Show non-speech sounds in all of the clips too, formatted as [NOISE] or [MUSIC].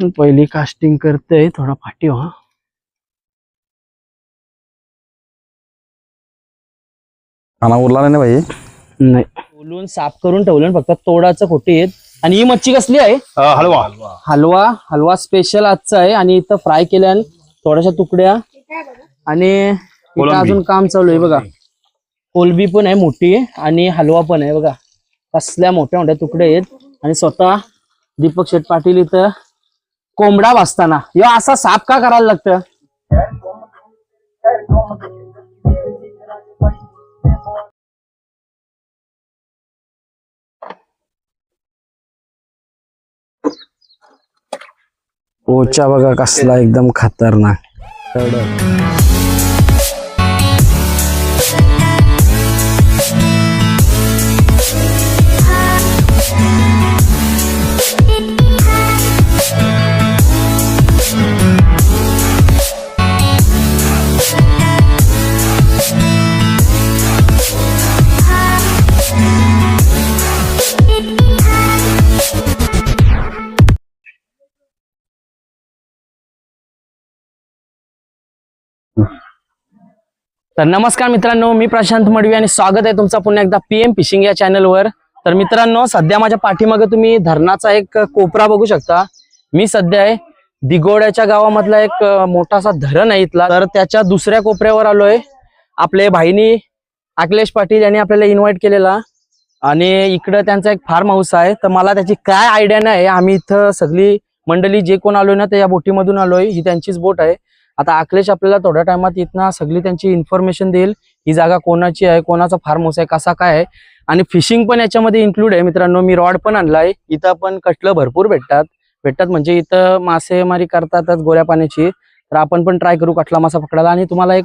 पहिली कास्टिंग करते थोडा फाटी हा खाना उरला नाही ना भाई? नाही. ओलून साफ करून ठेवलं फक्त तोडाचं खोटी आहेत. आणि ही मच्छी कसली आहे? हलवा. हलवा हलवा स्पेशल आजचा आहे. आणि इथं फ्राय केल्या थोड्याशा तुकड्या. आणि इथं. अजून काम चालू आहे बघा. कोलबी पण आहे मोठी आणि हलवा पण आहे बघा. कसल्या मोठ्या मोठ्या तुकडे आहेत. आणि स्वतः दीपक शेठ पाटील इथं कोंबडा वाचताना. यो असा साफ का करायला लागतं ओच्या बघा कसला एकदम खतरनाक. तर नमस्कार मित्रांनो मी प्रशांत मडवी आणि स्वागत आहे तुमचा पुन्हा एकदा पीएम फिशिंग या चॅनलवर तर मित्रांनो सध्या माझ्या पाठीमागे तुम्ही धरणाचा एक कोपरा बघू शकता. मी सध्या आहे दिगोड्याच्या गावामधला एक मोठासा धरण आहे इथला. तर त्याच्या दुसऱ्या कोपऱ्यावर आलोय. आपले भाईनी अखिलेश पाटील यांनी आपल्याला इन्व्हाइट केलेला. आणि इकडं त्यांचा एक फार्म हाऊस आहे. तर मला त्याची काय आयडिया नाही. आम्ही इथं सगळी मंडळी जे कोण आलोय ना ते या बोटीमधून आलोय. ही त्यांचीच बोट आहे. आता अखिलेश आपल्याला थोड्या टायमात इथनं सगळी त्यांची इन्फॉर्मेशन देईल. ही जागा कोणाची आहे कोणाचा फार्म हाऊस आहे कसा काय आहे. आणि फिशिंग पण याच्यामध्ये इन्क्लूड आहे. मित्रांनो मी रॉड पण आणलाय इथं पण कटलं भरपूर भेटतात. भेटतात म्हणजे इथं मासेमारी करतातच गोऱ्या पाण्याची. तर आपण पण ट्राय करू कटला मासा पकडायला. आणि तुम्हाला एक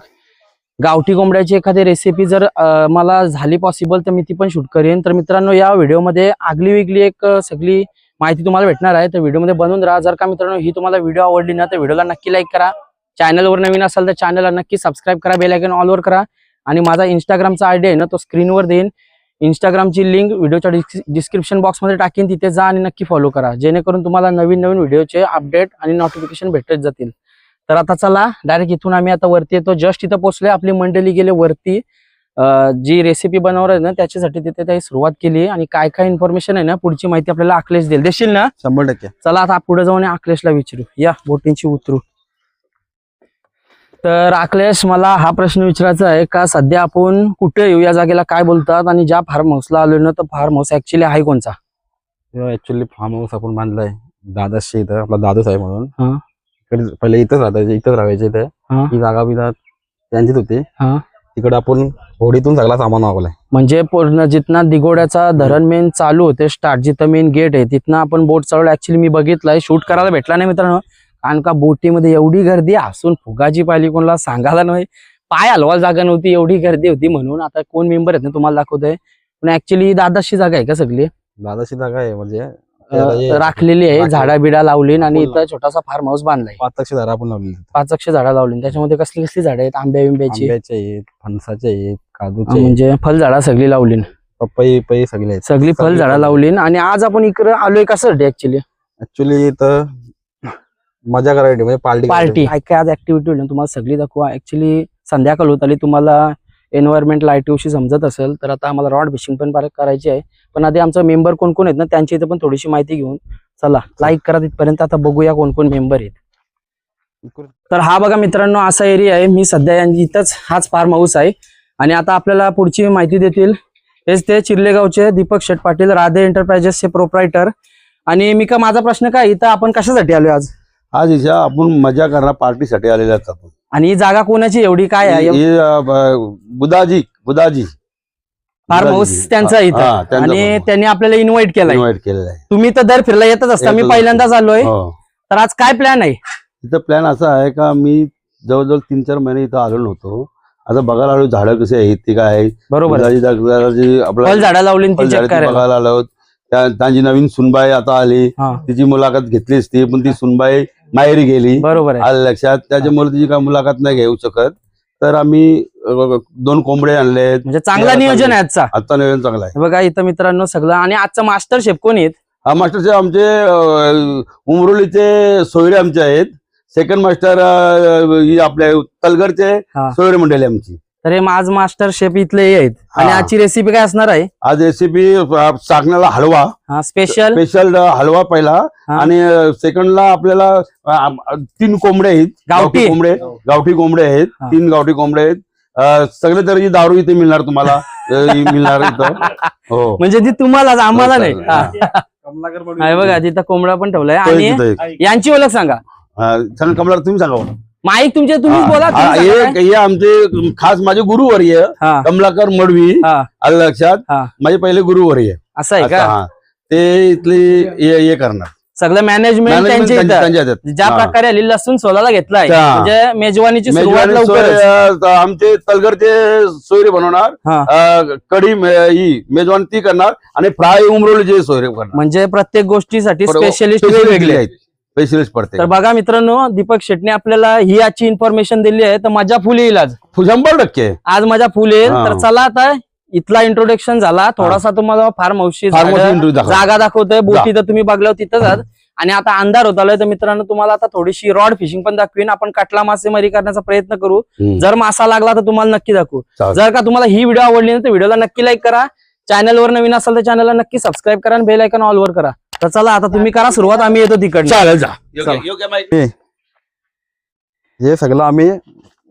गावठी कोंबड्याची एखादी रेसिपी जर मला झाली पॉसिबल तर मी ती पण शूट करेन. तर मित्रांनो या व्हिडिओमध्ये आगली वेगळी एक सगळी माहिती तुम्हाला भेटणार आहे. तर व्हिडिओमध्ये बनवून राहा. जर का मित्रांनो ही तुम्हाला व्हिडिओ आवडली ना तर व्हिडिओला नक्की लाईक करा. चॅनलवर नवीन असाल तर चॅनलला नक्की सबस्क्राईब करा बेल आयकॉन ऑलवर करा. आणि माझा इंस्टाग्रामचा आयडी आहे ना तो स्क्रीनवर देईन. इंस्टाग्रामची लिंक व्हिडिओच्या डिस्क्रिप्शन बॉक्समध्ये टाकीन तिथे जा आणि नक्की फॉलो करा. जेणेकरून तुम्हाला नवीन नवीन व्हिडिओचे अपडेट आणि नोटिफिकेशन भेटत जातील. तर आता चला डायरेक्ट इथून आम्ही आता वरती येतो. जस्ट इथं पोहोचलोय आपली मंडळी गेले वरती. जी रेसिपी बनवणार आहे ना त्याच्यासाठी तिथे काही सुरुवात केली. आणि काय काय इन्फॉर्मेशन आहे ना पुढची माहिती आपल्याला अखलेश देईल. देशील ना? शंभर टक्के. चला आता पुढे जाऊन अखिलेशला विचारू. या बोटींची उतरू. तर अखिलेश मला हा प्रश्न विचारायचा आहे का सध्या आपण कुठे येऊ? या जागेला काय बोलतात? आणि ज्या फार्म हाऊसला आलोय ना तर फार्म हाऊस ऍक्च्युली आहे कोणचा? ऍक्च्युली फार्म हाऊस आपण बांधलाय. दादाशी इथं आपला दादूच आहे म्हणून. हा. इकडे पहिले इथंच राहतायचे इथंच राहायचे इथे. हा. ही जागा बिजा त्यांचीच होती. हा. तिकडे आपण होडीतून सगळा सामान मागवलाय. म्हणजे पूर्ण जिथनं दिगोड्याचा धरण मेन चालू होते स्टार्ट जिथं मेन गेट आहे तिथनं आपण बोट चालवलं ऍक्च्युली मी बघितलंय शूट करायला भेटला नाही मित्रांनो. कारण का बोटीमध्ये एवढी गर्दी हसून फुगाची पाहिली कोणाला सांगायला नाही. पाय हलवायला जागा नव्हती एवढी गर्दी होती म्हणून आता कोण मेंबर आहेत ना तुम्हाला दाखवतोय. पण ऍक्च्युली दादाशी जागा आहे का सगळी? दादाशी जागा आहे म्हणजे राखलेली आहे. झाडा बिडा लावली आणि. इथं छोटासा फार्म हाऊस बांधलाय पाच लक्ष झाडं आपण लावली पाच अक्ष झाडं लावली त्याच्यामध्ये कसली कसली झाडं आहेत? आंब्या बिंब्याची आहेत फणसाचे आहेत काजूचे म्हणजे फलझाडा सगळी लावली पपई पपई सगळे सगळी फलझाडं फळं. लावली आणि आज आपण इकडे आलोय कशासाठी ऍक्च्युली ऍक्च्युली इथं मजा करायची म्हणजे पार्टी पार्टी. काय काय आज ऍक्टिव्हिटी होईल तुम्हाला सगळी दाखवा. ऍक्च्युली संध्याकाळ होत आली तुम्हाला एन्व्हायरमेंट लाईटीविषयी समजत असेल तर आता आम्हाला रॉड फिशिंग पण करायची आहे. पण आधी आमचा मेंबर कोण कोण आहेत ना त्यांची इथे पण थोडीशी माहिती घेऊन चला लाईक करा तिथपर्यंत आता बघूया कोण कोण मेंबर आहेत. तर हा बघा मित्रांनो असा एरिया आहे. मी सध्या इथंच हाच फार्म हाऊस आहे. आणि आता आपल्याला पुढची माहिती देतील. हेच ते चिर्लेगावचे दीपक शेठ पाटील राधे एंटरप्राइजेसचे प्रोप्रायटर आणि मी का माझा प्रश्न काय? इथं आपण कशासाठी आलोय आज? आज इथे आपण मजा करणार पार्टीसाठी आलेले आहेत आपण. आणि ही जागा कोणाची एवढी काय आहे? हे, अ, ब- बुदाजी बुदाजी. Form house बुदाजी. त्यांचा हा, इथं. त्यांचा आणि farm. त्यांनी आपल्याला इन्व्हाइट केलाय. Invite केलेलं आहे. तुम्ही तर दर फिरला येतच असता. मी येतच पहिल्यांदाच आलोय. हो. तर आज काय प्लॅन आहे? इथं प्लॅन असा आहे का मी जवळजवळ तीन चार महिने इथं आलो नव्हतो. आता बघायला आलो झाडं कशी आहेत ती काय आहे. बरोबर. आपलं फळ झाडा लावली आणि ती फळझाडं चेक ती करायला. बघायला आलो. त्यांची नवीन सुनबाई आता आली. हा. तिची मुलाखत घेतलीच ती पण ती सुनबाई माहेरी गेली. बरोबर आहे. आलं लक्षात. त्याच्यामुळे तिची काय मुलाखत नाही घेऊ शकत. तर आम्ही अ, दोन कोंबडे आणले. म्हणजे चांगला नियोजन. आहे आजचा. आजचा नियोजन चांगला आहे. बघा इथं मित्रांनो सगळं. आणि आजचा मास्टर शेफ कोण आहेत? हा मास्टरचे आमचे अं, उमरोलीचे सोयरे आमचे आहेत. सेकंड मास्टर अं, ही आपल्या तलगरचे हा. सोयरे मंडळी आमची. तर हे माझ मास्टर शेफ इथले हे आहेत. आणि हा. आजची रेसिपी काय असणार आहे? आज रेसिपी चाकण्याला हलवा. हा स्पेशल स्पेशल हलवा पहिला. हा. आणि सेकंडला आपल्याला अं, तीन कोंबडे आहेत. गावठी? कोंबडे. गावठी कोंबडे आहेत. हा. तीन गावठी कोंबडे आहेत. अं, सगळे तऱ्हेची दारू इथे मिळणार तुम्हाला [LAUGHS] अं, ही मिळणार इथं. हो. म्हणजे ती तुम्हाला आम्हाला नाही. हा. हा. आहे बघा तिथं कोंबडा पण ठेवलाय. तो आणि एक इथं. एक. यांची ओळख सांगा. अं, सांगा कमला तुम्ही सांगा. माईक तुमचे तुम्हीच हा, बोला हा, तुम्ही सांगा हे काय? हे आमचे खास माझे गुरुवर्य हा कमलाकर मडवी हा आलं लक्षात हा. माझे पहिले गुरुवर्य असं आहे का हा. ते इथले हे हे करणार सगळं मॅनेजमेंट Management त्यांच्या त्यांच्या- इथं त्यांच्या हातात. ज्या हा. प्रकारे आली लसूण सोलाला घेतलाय. म्हणजे मेजवानीची सुरुवात मेजवानी सोय, लवकरच अं, आमचे तलगरचे सोयरे बनवणार हा. अं, कढी मे- ही मेजवानी ती करणार आणि फ्राय उमरवलीचे सोयरे करणार म्हणजे प्रत्येक गोष्टीसाठी. स्पेशलिस्ट वेगळे आहेत स्पेशलिस्ट पडते. तर बघा मित्रांनो दीपक शेटने आपल्याला ही आजची इन्फॉर्मेशन दिली आहे तर मजा फुल येईल आज. शंभर टक्के. आज मजा फुल येईल. तर चला आता इथला इंट्रोडक्शन झाला. थोडासा तुम्हाला फार मौशी जागा दाखवतोय. बोटी. तर तुम्ही बघल्यावर तिथं जात. आणि आता अंधार होत आलाय. तर मित्रांनो तुम्हाला आता थोडीशी रॉड फिशिंग पण दाखवीन. आपण कटला मासेमारी करण्याचा प्रयत्न करू. जर मासा लागला तर तुम्हाला नक्की दाखवू. जर का तुम्हाला ही व्हिडिओ आवडली ना तर व्हिडिओला नक्की लाईक करा. चॅनलवर नवीन असाल तर चॅनलला नक्की सबस्क्राईब करा आणि बेल आयकॉन ऑलवर करा. तर चला आता तुम्ही करा सुरुवात आम्ही येतो तिकडनं. चालेल जा. चला. हे सगळं आम्ही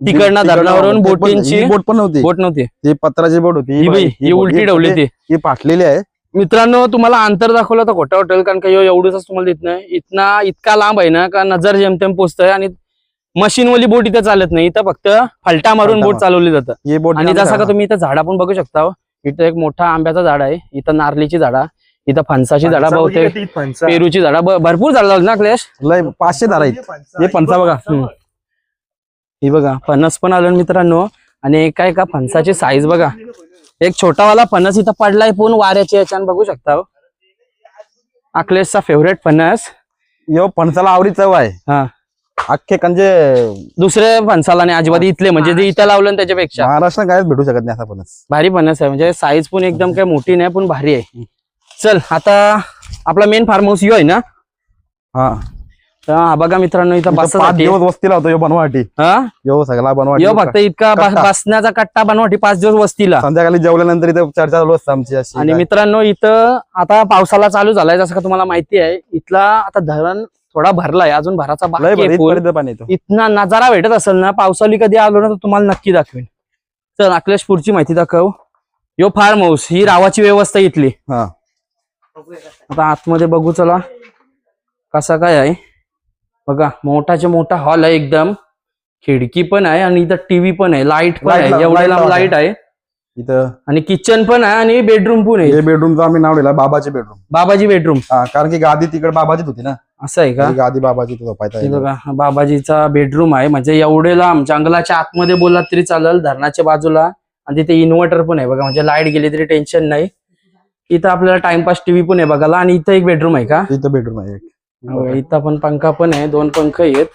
तिकडनं धरणावरून ते पण- बोटींची- ही बोट पण नव्हती. बोट नव्हती. ती पत्राची बोट होती. ही बघ, बाई, ही बोट- उलटी ठेवली ती. ही फाटलेली आहे. मित्रांनो तुम्हाला अंतर दाखवलं तर खोटं वाटेल कारण का ह्यो एवढंच तुम्हाला देत नाही. इथना इतका लांब आहे ना का नजर जेमतेम पोचतंय आणि मशीनवाली बोट इथं चालत नाही. इथं फक्त फलटा मारून फलटा बोट मार. चालवली जातं. ही बोट आणि जसं का तुम्ही इथं झाडा पण बघू शकता हो. इथं एक मोठा आंब्याचा झाड आहे. इथं नारलीची झाडा. इथं फणसाची झाडा बहुतेक पेरूची झाडा भरपूर झाड लावली ना क्लेश? लय पाचशे दार आहेत. हे पंचा बघा. ही बघा फणस पण आलं मित्रांनो. आणि काय का फणसाची साईज बघा. एक छोटावाला फणस इथं पडलाय पण वाऱ्याच्या याच्यानं बघू शकता हो. अखिलेशचा फेवरेट फणस. यो फणसाला आवडी चव आहे. हा. अख्खे म्हणजे दुसरे फणसाला नाही अजिबात इथले म्हणजे जे इथं लावलं त्याच्यापेक्षा. महाराष्ट्र कायच भेटू शकत नाही असा फणस. भारी फणस आहे म्हणजे साईज पण एकदम काय मोठी नाही पण भारी आहे. चल आता आपला मेन फार्म हाऊस यो आहे ना? हा. तर हा बघा मित्रांनो इथं पाच बससाठी दिवस वस्तीला होतो यो बनवाटी. हा? यो सगळा बनवाटी यो फक्त इतका बस- कट्टा. बसण्याचा कट्टा बनवाटी पाच दिवस वस्तीला. संध्याकाळी जेवल्यानंतर इथं चर्चा चालू असते आमची अशी. आणि. मित्रांनो इथं आता पावसाला चालू झालाय जसं का तुम्हाला माहिती आहे. इथला आता धरण थोडा भरलाय अजून भराचा लय बाकी आहे भारी, full. इथपर्यंत पाणी येतो इथना नजारा भेटत असेल ना पावसाळी कधी आलो ना तर तुम्हाला नक्की दाखवेन. चल अकलेशपूरची माहिती दाखव. यो फार्म हाऊस ही रावाची व्यवस्था इथली. हा. आता आतमध्ये बघू चला. कसा काय आहे? बघा मोठाच्या मोठा हॉल आहे एकदम. खिडकी पण आहे आणि इथं टीव्ही पण आहे. लाइट पण आहे. एवढे लांब. लाइट आहे. इथं आणि किचन पण आहे आणि बेडरूम पण आहे. बेडरूमचं आम्ही नाव दिलं बाबाचे बेडरूम बाबाजी बेडरूम हा कारण की गादी तिकडे बाबाचीच होती ना. असं आहे का? गादी हे बघा बाबाजीचा बेडरूम आहे. म्हणजे एवढे लांब जंगलाच्या आतमध्ये बोललात तरी चालेल धरणाच्या बाजूला. आणि तिथे इन्व्हर्टर पण आहे बघा. म्हणजे लाइट गेली तरी टेन्शन नाही. इथं आपल्याला टाइमपास टीव्ही पण आहे बघायला. आणि इथं एक बेडरूम आहे का? इथं बेडरूम आहे एक. हो, इथं पण पंखा पण आहे दोन पंख आहेत.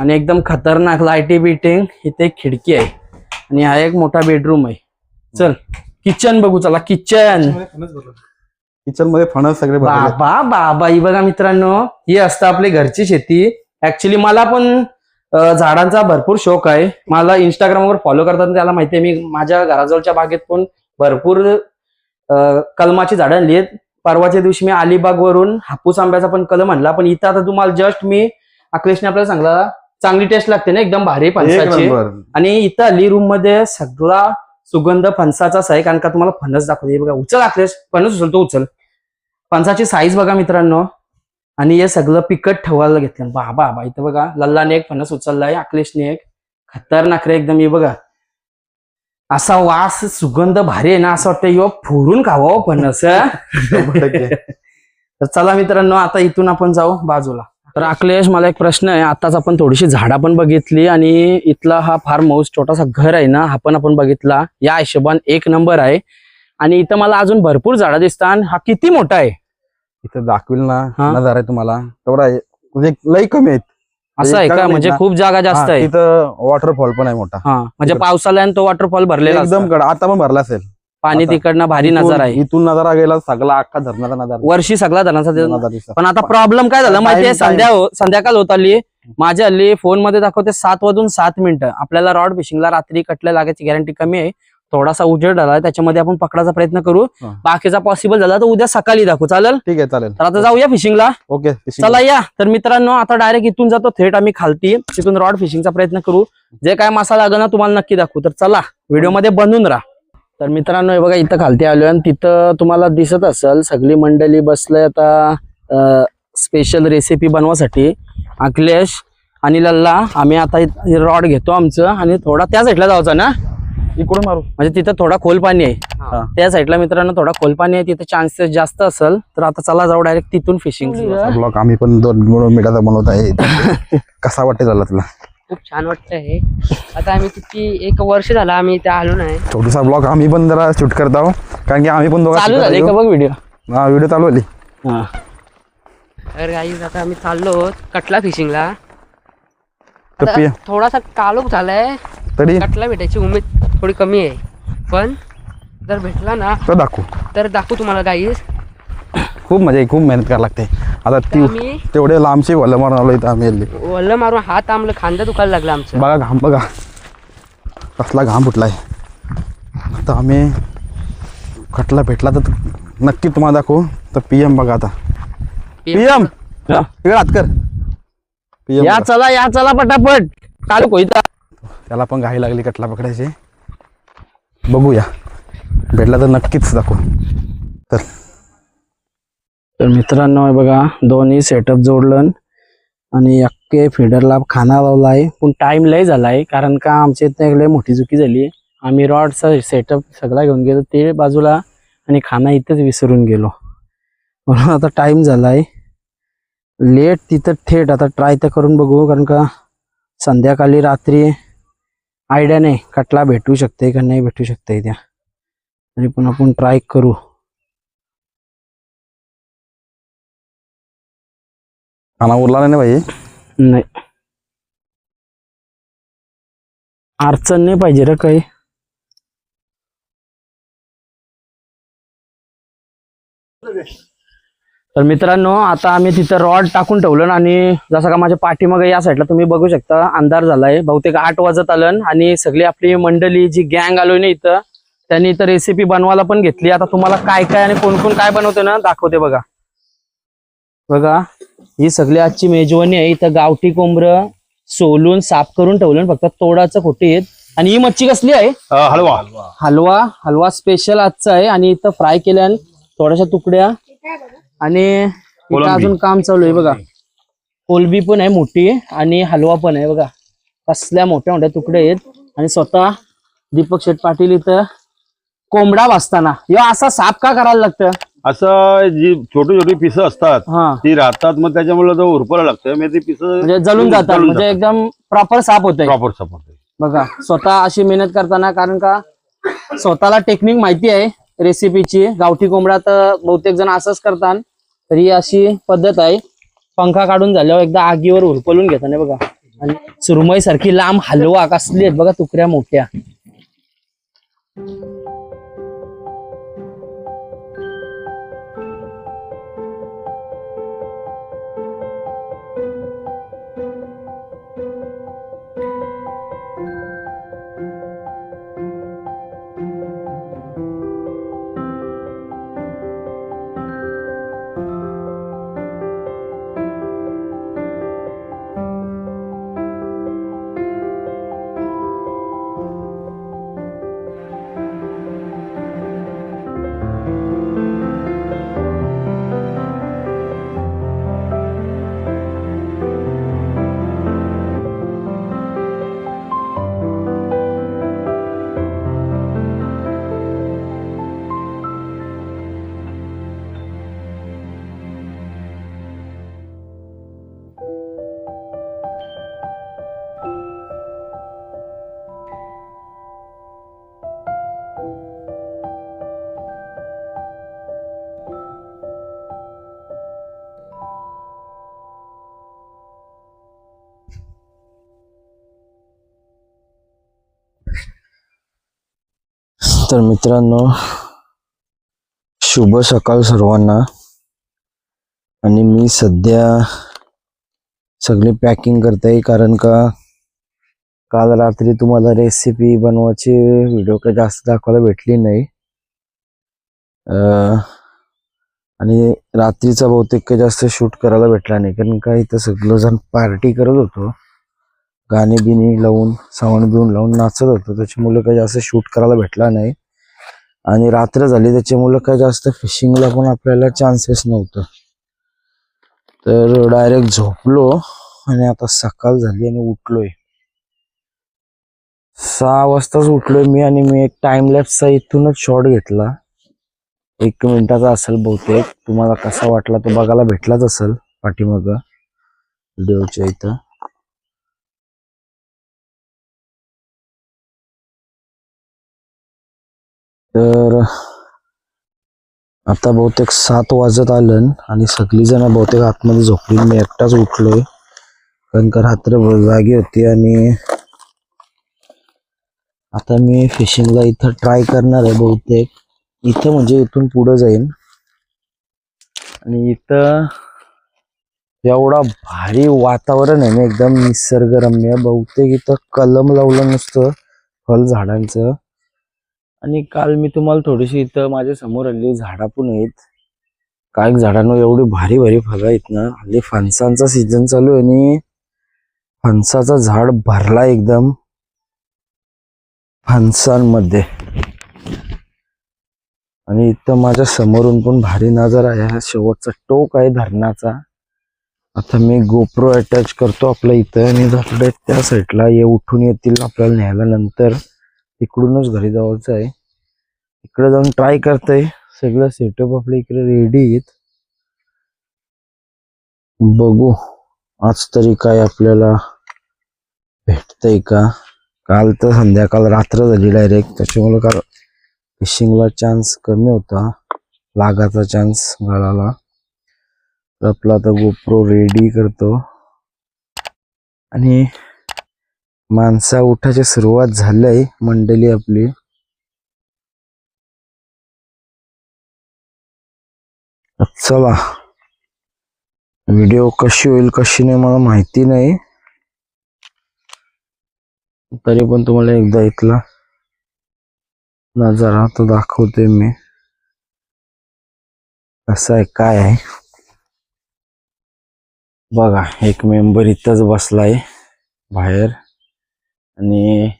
आणि एकदम खतरनाक लाईटी बिटिंग इथे एक खिडकी आहे. आणि हा एक मोठा बेडरूम आहे. चल किचन बघू चला किचन किचनमध्ये फणस सगळे भरलेले आहेत. बाबा बाबा ही बघा मित्रांनो ही असतं आपली घरची शेती. ऍक्च्युली मला पण अं, झाडांचा भरपूर शौक आहे. मला इंस्टाग्रामवर फॉलो करतात त्याला माहिती आहे मी माझ्या घराजवळच्या बागेत पण भरपूर कलमाची झाडं आणली आहेत. परवाच्या दिवशी मी अलिबाग वरून हापूस आंब्याचा पण कलम आणला. पण इथं आता तुम्हाला जस्ट मी अखिलेशने आपल्याला सांगला चांगली टेस्ट लागते ना एकदम भारी फणसाची. आणि इथं अली रूममध्ये सगळा सुगंध फणसाचाच आहे कारण का तुम्हाला फणस दाखवते. बघा उचल अखिलेश. फणस उचलतो उचल. फणसाची साईज बघा मित्रांनो. आणि हे सगळं पिकट ठेवायला घेतलं. बाबा बाबा इथं बघा लल्लाने एक फणस उचललाय अखिलेशने एक. खतरनाक रे एकदम हे बघा. असा वास सुगंध भारी आहे ना असं वाटतं यो फोडून खावा फणस [LAUGHS] शंभर टक्के. तर चला मित्रांनो आता इथून आपण जाऊ बाजूला. तर अखिलेश मला एक प्रश्न आहे. आताच आपण थोडीशी झाडं पण बघितली आणि इथला हा फार्म हाऊस छोटासा घर आहे ना हा पण आपण बघितला. या हिशोबान एक नंबर आहे. आणि इथं मला अजून भरपूर झाडं दिसतात आणि हा किती मोठा आहे? इथं दाखवील ना हा. नजारा आहे तुम्हाला. तेवढा आहे. म्हणजे लई कमी आहेत. असं आहे का म्हणजे आहे? खूप जागा जास्त आहे तिथं वॉटरफॉल पण आहे मोठा हा म्हणजे. पावसाळ्यात तो वॉटरफॉल भरलेला एकदम. गड आता पण भरला असेल पाणी तिकडनं भारी नजारा आहे इथून नजारा गेला सगळा अख्खा धरणाचा नजारा वर्षी सगळा दिसतो. पण आता प्रॉब्लेम काय झाला माहितीये time. संध्या हो- संध्याकाळ होत आली माझ्या हल्ली फोनमध्ये दाखवते सात वाजून सात मिनिटं आपल्याला रॉड फिशिंगला रात्री कटल्या लागायची गॅरंटी कमी आहे थोडासा उजेड आला त्याच्यामध्ये आपण पकडायचा प्रयत्न करू. हा. बाकीचा पॉसिबल झाला तर उद्या सकाळी दाखवू. चालेल? ठीक आहे चालेल. तर आता जाऊया फिशिंगला ओके fishing. चला या. तर मित्रांनो आता डायरेक्ट इथून जातो. थेट आम्ही खालती. तिथून रॉड फिशिंगचा प्रयत्न करू. जे काय मसाला लागेल ना तुम्हाला नक्की दाखवू. तर चला व्हिडिओमध्ये बनून राहा. तर मित्रांनो हे बघा इथं खालती आलोय. आणि तिथं तुम्हाला दिसत असेल सगळी मंडळी बसलंय आता स्पेशल रेसिपी बनवासाठी. अखिलेश आणि लल्ला आम्ही आता रॉड घेतो आमचं. आणि थोडा त्या साईडला जायचं ना? इकडून मारू. म्हणजे तिथं थोडा खोल पाणी आहे. हा. त्या साईडला मित्रांनो थोडा खोल पाणी आहे. तिथे चान्सेस जास्त असेल तर आता चला जाऊ डायरेक्ट तिथून फिशिंग ब्लॉग आम्ही पण दोन मिनिटाचा बनवत आहे. [LAUGHS] कसा वाटते झाला तुला? खूप छान वाटतंय आता आम्ही किती एक वर्ष झालं आम्ही इथे आलो नाही. छोटूसा ब्लॉग आम्ही पण जरा शूट करत आहोत. कारण की आम्ही पण दोघं चालू झाले का बघ व्हिडिओ व्हिडिओ चालू आली हा. तर काही आता आम्ही चाललो कटला फिशिंगला थोडासा कालोख झालाय. तरी? कटला भेटायची उमेद. थोडी कमी आहे. पण जर भेटला ना तर दाखवू. तर दाखवू तुम्हाला गाईस खूप मजा आहे खूप मेहनत करायला लागते. आता ती आम्ही तेवढे लांबची वल्ल मारून आलो इथं आम्ही हल्ली. वल्ल मारून हात आमलं खांदा दुखायला लागला आमचं. बघा घाम बघा. कसला घाम फुटलाय. आता आम्ही खटला भेटला तर नक्की तुम्हाला दाखवू. तर पीएम बघा आता. पीएम इकडे हात कर. पीएम या चला या चला पटापट. चालू कोयता त्याला पण घाई लागली कटला पकडायची. बघूया. भेटला तर नक्कीच दाखवू. तर तर मित्रांनो बघा दोन्ही सेटअप जोडलं आणि अख्खे फिडरला खाना लावलाय. पण टाइम लय झालाय कारण का आमच्या इथं लय मोठी चुकी झाली. आम्ही रॉडचा सेटअप सगळा घेऊन गेलो ते बाजूला आणि खाना इथंच विसरून गेलो. म्हणून आता टाइम झालाय. लेट तिथं थेट आता ट्राय तर करून बघू कारण का संध्याकाळी रात्री आयडिया नाही कटला भेटू शकते का नाही भेटू शकते त्या. तरी पण आपण ट्राय करू. खाना उरला नाही भाई? नाही. अडचण नाही पाहिजे रे काही. तर मित्रांनो आता आम्ही तिथं रॉड टाकून ठेवलं आणि जसं का माझ्या पाठीमागे या साईडला तुम्ही बघू शकता अंधार झालाय. बहुतेक आठ वाजत आलं आणि सगळी आपली मंडळी जी गँग आलोय ना इथं त्यांनी इथं रेसिपी बनवायला पण घेतली. आता तुम्हाला काय काय आणि कोण कोण काय बनवते ना दाखवते बघा. बघा ही सगळी आजची मेजवानी आहे. इथं गावठी कोंबरं सोलून साफ करून ठेवलं फक्त तोडाचं खोटी आहेत. आणि ही मच्छी कसली आहे? हलवा. हलवा हलवा स्पेशल आजचा आहे. आणि इथं फ्राय केल्या थोड्याशा तुकड्या आणि इथं कोलंबी. अजून काम चालू आहे बघा. कोलबी पण आहे मोठी आणि हलवा पण आहे बघा. कसल्या मोठ्या मोठ्या तुकडे आहेत. आणि स्वतः दीपक शेठ पाटील इथं कोंबडा भाजताना या असा साफ का करायला लागतं असं जी छोटी छोटी पिसं असतात हा. ती राहतात मग त्याच्यामुळे तो उरपायला लागतं मग ती पिसं म्हणजे जळून जातात. म्हणजे एकदम प्रॉपर साफ होतंय. प्रॉपर सपोर्ट बघा स्वतः अशी मेहनत करताना कारण का स्वतःला टेक्निक माहिती आहे रेसिपीची गावठी कोंबडा तर बहुतेक जण असंच करतात. तर ही अशी पद्धत आहे. पंखा काढून झाल्यावर एकदा आगीवर उरपलून घेताना बघा. आणि सुरमई सारखी लांब हलवा कसली आहेत बघा तुकड्या मोठ्या. तर मित्रांनो शुभ सकाळ सर्वांना. आणि मी सध्या सगळी पॅकिंग करते कारण का काल रात्री तुम्हाला रेसिपी बनवायची व्हिडिओ काही जास्त दाखवायला भेटली नाही. आणि रात्रीचा बहुतेक काही जास्त शूट करायला भेटला नाही. कारण का इथं सगळं जण पार्टी करत होतो. गाणी बिणी लावून साऊंड बिऊन लावून नाचत होतो. त्याच्यामुळे काही जास्त शूट करायला भेटला नाही. आणि रात्र झाली त्याच्यामुळे काही जास्त फिशिंगला पण आपल्याला चान्सेस नव्हतं. तर डायरेक्ट झोपलो आणि आता सकाळ झाली आणि उठलोय. सहा वाजताच उठलोय मी आणि मी एक टाइम लॅपचा इथूनच शॉट घेतला. एक मिनिटाचा असेल बहुतेक. तुम्हाला कसा वाटला तो बघायला भेटलाच असेल पाठीमाग. व्हिडिओच्या इथं. तर आता बहुतेक सात वाजत आलं आणि सगळी जण बहुतेक आतमध्ये झोपली मी एकटाच उठलोय. कारण का रात्र जागी होती आणि आता मी फिशिंगला इथं ट्राय करणार आहे बहुतेक. इथं म्हणजे इथून पुढं जाईन. आणि इथं एवढा भारी वातावरण आहे ना एकदम निसर्गरम्य. बहुतेक इथं कलम लावलं नुसतं फळ झाडांचं. आणि काल मी तुम्हाला थोडीशी इथं माझ्यासमोर आलेली झाडं पण आहेत. काही झाडांवर एवढी भारी भारी फळं आहेत ना. हल्ली फणसांचा सीझन चालू आहे आणि फणसाचा झाड भरला एकदम फणसांमध्ये. आणि इथं माझ्या समोरून पण भारी नजारा आहे. हा शेवटचा टोक आहे धरणाचा. आता मी गोप्रो अटॅच करतो आपल्या इथं आणि आपल्या त्या साईडला ये उठून येतील आपल्याला न्यायला नंतर. इकडूनच घरी जायचं आहे. इकडे जाऊन ट्राय करतोय. सगळं सेटअप आपल्या इकडे रेडी आहेत. बघू आज तरी काय आपल्याला भेटतंय का? काल तर संध्याकाळ रात्र झाली डायरेक्ट त्याच्यामुळे काल फिशिंगला चान्स कमी होता. लागाचा चान्स गळाला. तर आपला आता गोप्रो रेडी करतो. आणि माणसा उठायची सुरुवात झाली मंडळी आपली. चला. व्हिडिओ कशी होईल कशी नाही मला माहिती नाही. तरी पण तुम्हाला एकदा इथला नजारा तो दाखवते मी. कसं आहे काय आहे? बघा एक मेंबर इथंच बसलाय बाहेर. आणि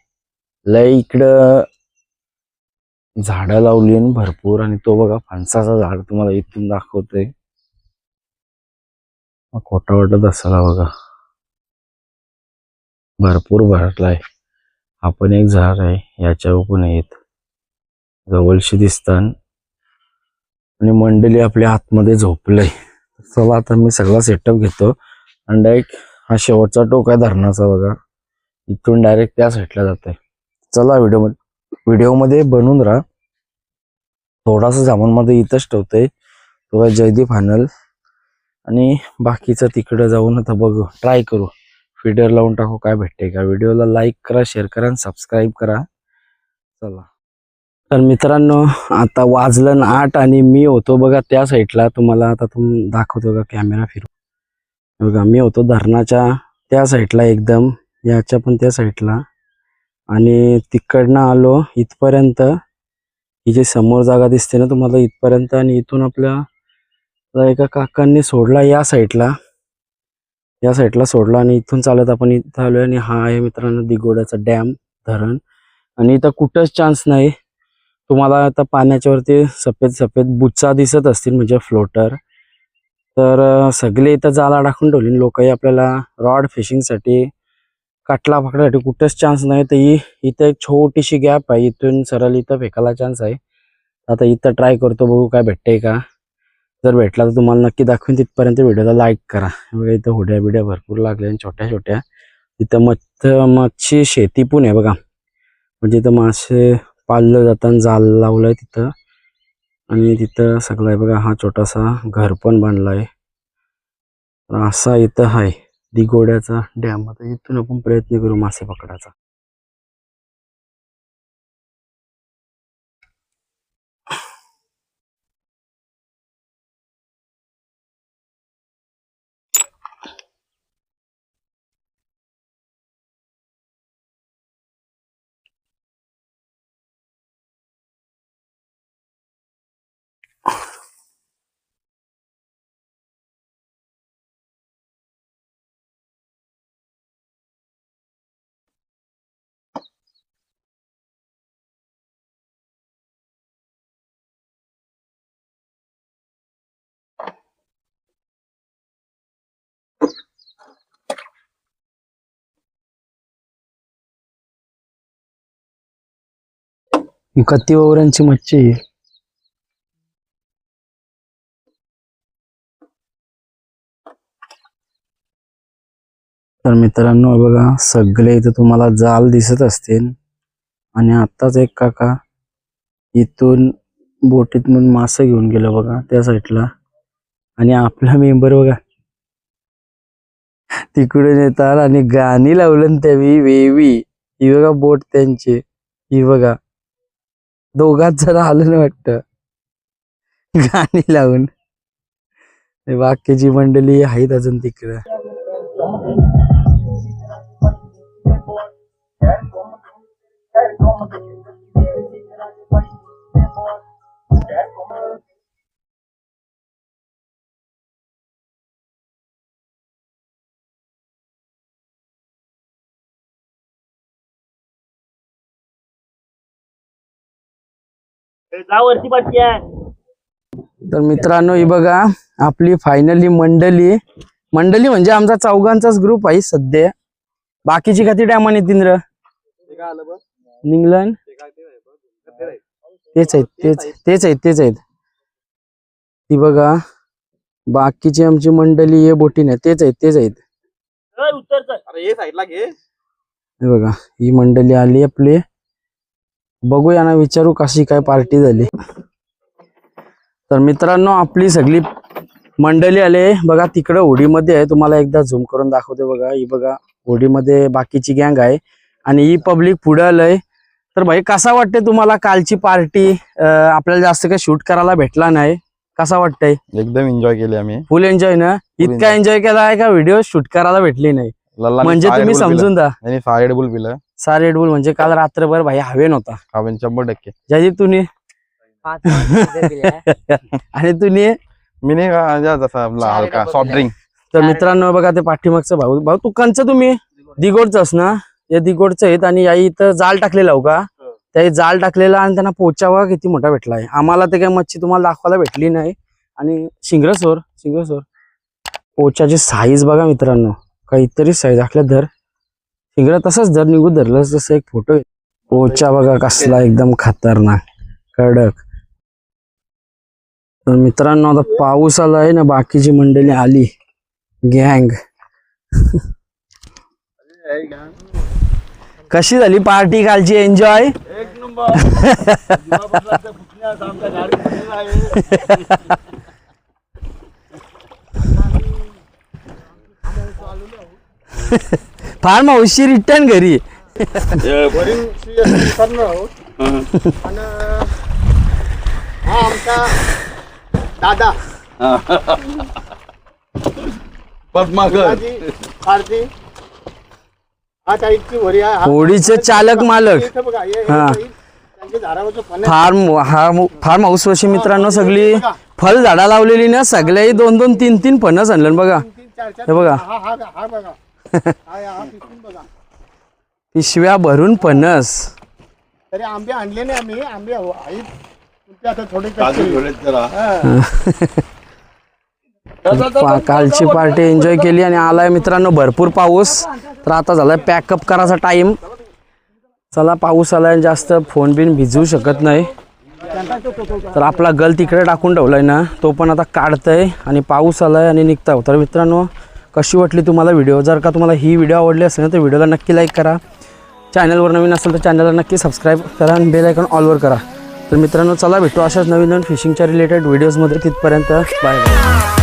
लय इकडं झाडं लावली आणि भरपूर आणि तो बघा फणसाचा झाड तुम्हाला इथून दाखवतोय. खोटा वाटत असाला बघा. भरपूर भरलाय. हा पण एक झाड आहे याच्यावर पण येत जवळशी दिसतात आणि मंडळी आपल्या आतमध्ये झोपलंय. चला आता मी सगळा सेटअप घेतो. आणि डायरेक्ट हा शेवटचा टोक आहे धरणाचा बघा. इथून डायरेक्ट त्या साईडला जात आहे चला व्हिडिओ व्हिडिओमध्ये बनून राहा. थोडासा जामूनमध्ये इथंच ठेवतोय. तो जयदीप हानल. आणि बाकीचं तिकडं जाऊन आता बघू. ट्राय करू. फीडर लावून टाकू काय भेटते का? व्हिडिओला लाईक करा शेअर करा आणि सबस्क्राईब करा. चला. तर मित्रांनो आता वाजलं ना आठ आणि मी होतो बघा त्या साईडला तुम्हाला आता तुम दाखवतो का कॅमेरा फिरू बघा मी होतो धरणाच्या त्या साईडला एकदम. याच्या पण त्या साईडला. आणि तिकडनं आलो इथपर्यंत. ही जी समोर जागा दिसते ना तुम्हाला इथपर्यंत आणि इथून आपल्या एका काकांनी सोडला या साईडला. या साईडला सोडला आणि इथून चालत आपण इथं आलोय आणि हा आहे मित्रांनो दिगोड्याचा डॅम धरण. आणि इथं कुठंच चान्स नाही. तुम्हाला आता पाण्याच्या वरती सफेद सफेद बुच्चा दिसत असतील म्हणजे फ्लोटर तर सगळे इथं जाला टाकून ठेवली लोकही आपल्याला रॉड फिशिंगसाठी काटला पकडायसाठी कुठंच चान्स नाही. तर ही इथं एक छोटीशी गॅप आहे. इथून सरळ इथं फेकायला चान्स आहे. आता इथं ट्राय करतो बघू काय भेटतंय का. जर भेटला तर तुम्हाला नक्की दाखवून. तिथपर्यंत व्हिडिओला लाईक करा. बघा इथं हुड्या बिड्या भरपूर लागल्या आणि छोट्या छोट्या. इथं मच्छ मच्छी शेती पण आहे बघा. म्हणजे इथं मासे पाळलं जातात जाल लावलंय तिथं. आणि तिथं सगळं आहे बघा. हा छोटासा घर पण बांधला आहे असा इथं आहे दिगोड्याचा डॅम. आता इथून आपण प्रयत्न करू मासे पकडायचा. ही कत्ती ववरांची मच्छी. आहे तर मित्रांनो बघा सगळे इथं तुम्हाला जाल दिसत असतील. आणि आत्ताच एक काका इथून बोटीतून मासे घेऊन गेलो बघा त्या साईडला. आणि आपला मेंबर बघा तिकडून येतात आणि गाणी लावलं त्यावेळी वेवी. ही बघा बोट त्यांची. ही बघा दोघात जरा आलं ना वाटत. गाणी लावून. बाकीची मंडळी आहेत अजून तिकडं. तर मित्रांनो ही बघा आपली फायनली मंडळी मंडळी म्हणजे आमचा चौघांचाच ग्रुप आहे सध्या. बाकीची किती डॅमान नितींद्र निंगलन तेच आहेत तेच तेच आहेत तेच आहेत. ती बघा बाकीची आमची मंडळी हे बोटीने तेच आहेत तेच आहेत. हे बघा ही मंडळी आली आपली. बघूया ना विचारू कशी काय पार्टी झाली. तर मित्रांनो आपली सगळी मंडळी आले. बघा तिकडं होडीमध्ये आहे. तुम्हाला एकदा झूम करून दाखवते बघा. ही बघा होडीमध्ये बाकीची गँग आहे. आणि ही पब्लिक पुढे आलंय. तर भाई कसा वाटते तुम्हाला कालची पार्टी? आपल्याला जास्त काही शूट करायला भेटला नाही. कसा वाटतंय? एकदम एन्जॉय केले आम्ही. फुल एन्जॉय ना? इतका. एन्जॉय केला आहे का? व्हिडिओ शूट करायला भेटली नाही. म्हणजे तुम्ही. समजून Red Bull पिलं सा रेड बुल म्हणजे काल रात्रभर भाई हवे नव्हता. आपण शंभर टक्के. ज्याची तुम्ही. [LAUGHS] आणि तुम्ही? मी नाही का जा जसा आपला सहा Red हलका सॉफ्ट. ड्रिंक तर मित्रांनो बघा ते पाठीमागचं भाऊ. भाऊ तू कंच तुम्ही? दिगोडचंच ना? या दिगोडचं आहेत आणि या इथं जाल टाकलेला हो का? त्या जाल टाकलेला आणि त्यांना पोचावा किती मोठा भेटला आहे. आम्हाला ते काय मच्छी तुम्हाला दाखवायला भेटली नाही. आणि शिंगरसोर शिंगरसोर पोचाची साईज बघा मित्रांनो. काहीतरी साईज आपल्या धर. शिंगर तसंच जर निघू धरलं तसं एक फोटो पोचा बघा कसला एकदम खतरनाक कडक. तर मित्रांनो आता पाऊस आला आहे ना बाकीची मंडळी आली. गँग कशी झाली पार्टी कालची? एन्जॉय फार मावशी रिटर्न घरी. पद्माकर. होडीचे चालक मालक. हा फार्म हा फार्म हाऊस वशी मित्रांनो सगळी फळ झाडा लावलेली ना सगळ्याही दोन दोन तीन तीन फणस. आणलं बघा हे बघा. पिशव्या भरून फणस तरी आंबे आणले नाही आम्ही. आंबे हो- आहेत आता थोडे [LAUGHS] कालची पार्टी एन्जॉय केली आणि आलाय मित्रांनो भरपूर पाऊस. तर आता झालाय पॅकअप करायचा टाइम. चला पाऊस आलाय जास्त फोन बिन भिजवू शकत नाही. तर आपला गल तिकडे टाकून ठेवलाय ना तो पण आता काढतंय आणि पाऊस आलाय आणि निघता तर मित्रांनो कशी वाटली तुम्हाला व्हिडिओ जर का तुम्हाला ही व्हिडिओ आवडली असेल ना तर व्हिडिओला नक्की लाईक करा. चॅनलवर नवीन असेल तर चॅनलला नक्की सबस्क्राईब करा आणि बेल आयकॉन ऑलवर करा. तर मित्रांनो चला भेटू अशाच नवीन नवीन फिशिंगच्या रिलेटेड व्हिडिओजमध्ये तिथपर्यंत बाय बाय